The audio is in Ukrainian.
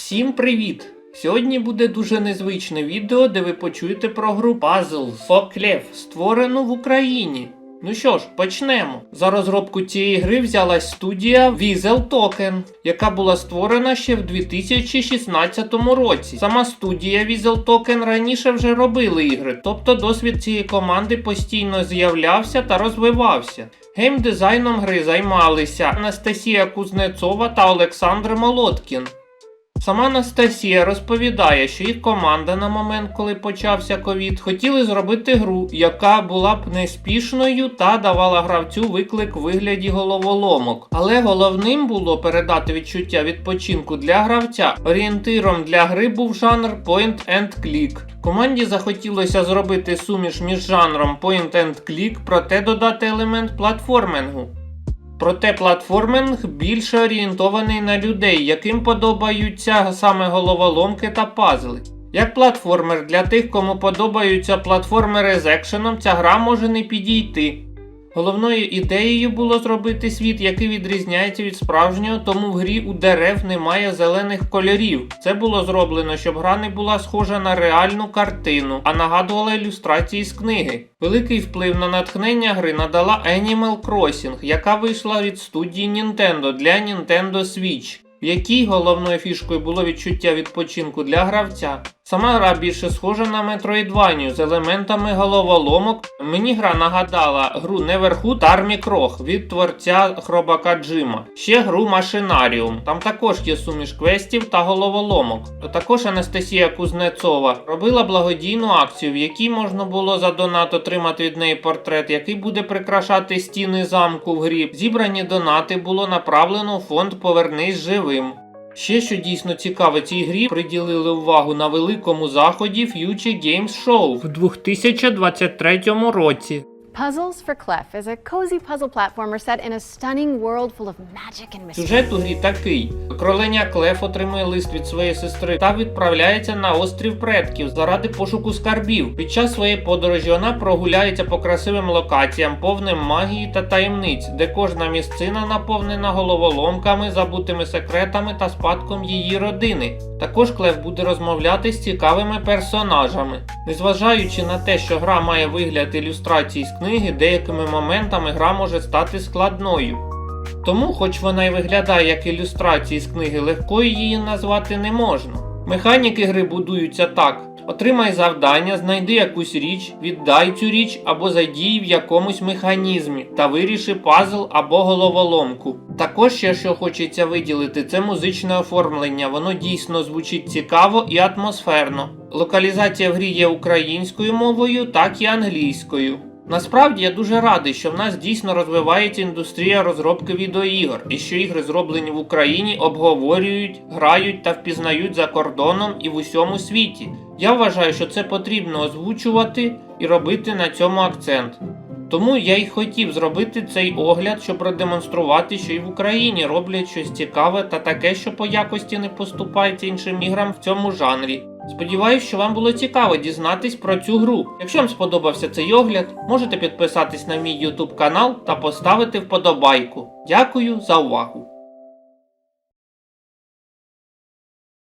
Всім привіт! Сьогодні буде дуже незвичне відео, де ви почуєте про гру Puzzle Фоклев, створену в Україні. Ну що ж, почнемо. За розробку цієї гри взялась студія Weasel Token, яка була створена ще в 2016 році. Сама студія Weasel Token раніше вже робили ігри, тобто досвід цієї команди постійно з'являвся та розвивався. Геймдизайном гри займалися Анастасія Кузнецова та Олександр Молоткін. Сама Анастасія розповідає, що їх команда на момент, коли почався ковід, хотіли зробити гру, яка була б неспішною та давала гравцю виклик у вигляді головоломок. Але головним було передати відчуття відпочинку для гравця. Орієнтиром для гри був жанр Point and Click. Команді захотілося зробити суміш між жанром Point and Click, проте додати елемент платформингу. Проте платформинг більше орієнтований на людей, яким подобаються саме головоломки та пазли. Як платформер для тих, кому подобаються платформери з екшеном, ця гра може не підійти. Головною ідеєю було зробити світ, який відрізняється від справжнього, тому в грі у дерев немає зелених кольорів. Це було зроблено, щоб гра не була схожа на реальну картину, а нагадувала ілюстрації з книги. Великий вплив на натхнення гри надала Animal Crossing, яка вийшла від студії Nintendo для Nintendo Switch. В якій головною фішкою було відчуття відпочинку для гравця. Сама гра більше схожа на Metroidvania з елементами головоломок. Мені гра нагадала гру Neverhood Army Крох від творця Хробака Джима. Ще гру Машинаріум. Там також є суміш квестів та головоломок. Також Анастасія Кузнецова робила благодійну акцію, в якій можна було за донат отримати від неї портрет, який буде прикрашати стіни замку в грі. Зібрані донати було направлено у фонд Повернись живим. Ще що дійсно цікаве, цій грі приділили увагу на великому заході Future Games Show в 2023 році. Puzzles for Clef is a cozy puzzle platformer set in a stunning world full of magic and mystery. Сюжет у грі такий: кролення Клеф отримує лист від своєї сестри та відправляється на острів предків заради пошуку скарбів. Під час своєї подорожі вона прогуляється по красивим локаціям, повним магії та таємниць, де кожна місцина наповнена головоломками, забутими секретами та спадком її родини. Також Клев буде розмовляти з цікавими персонажами. Незважаючи на те, що гра має вигляд ілюстрацій з книги, деякими моментами гра може стати складною. Тому, хоч вона й виглядає як ілюстрації з книги, легкою її назвати не можна. Механіки гри будуються так: отримай завдання, знайди якусь річ, віддай цю річ або задій в якомусь механізмі та виріши пазл або головоломку. Також ще що хочеться виділити, це музичне оформлення. Воно дійсно звучить цікаво і атмосферно. Локалізація в грі є українською мовою, так і англійською. Насправді я дуже радий, що в нас дійсно розвивається індустрія розробки відеоігор, і що ігри, зроблені в Україні, обговорюють, грають та впізнають за кордоном і в усьому світі. Я вважаю, що це потрібно озвучувати і робити на цьому акцент. Тому я й хотів зробити цей огляд, щоб продемонструвати, що і в Україні роблять щось цікаве та таке, що по якості не поступається іншим іграм в цьому жанрі. Сподіваюсь, що вам було цікаво дізнатись про цю гру. Якщо вам сподобався цей огляд, можете підписатись на мій YouTube канал та поставити вподобайку. Дякую за увагу!